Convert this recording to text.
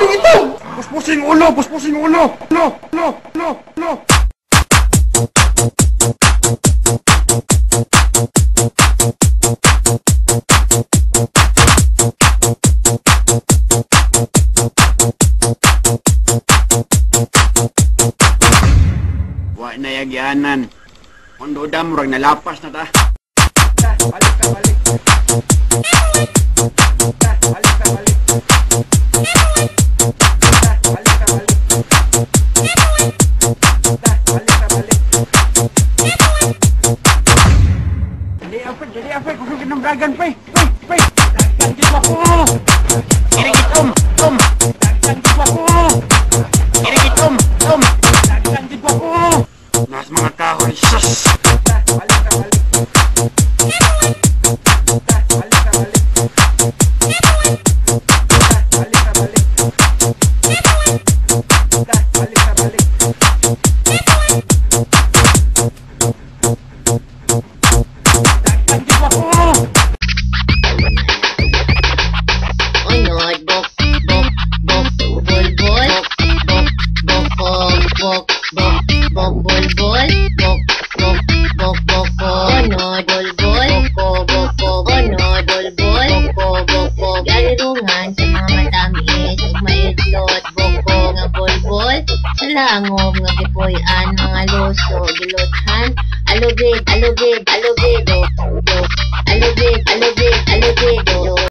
Puspusing ulo! Puspusing ulo! Ulo! Ulo! Ulo! Ulo! Wa na yagyanan. Mundo dam murag nalapas na ta. Balik ka. Balik Dali apa, dali apa, kuno kinambragan pa. Pay, pay. Dagdag dito balot, boko nga bolbol, salangom nga gipoy-an, mga luso, gilothan, alugid, alugid, alugid,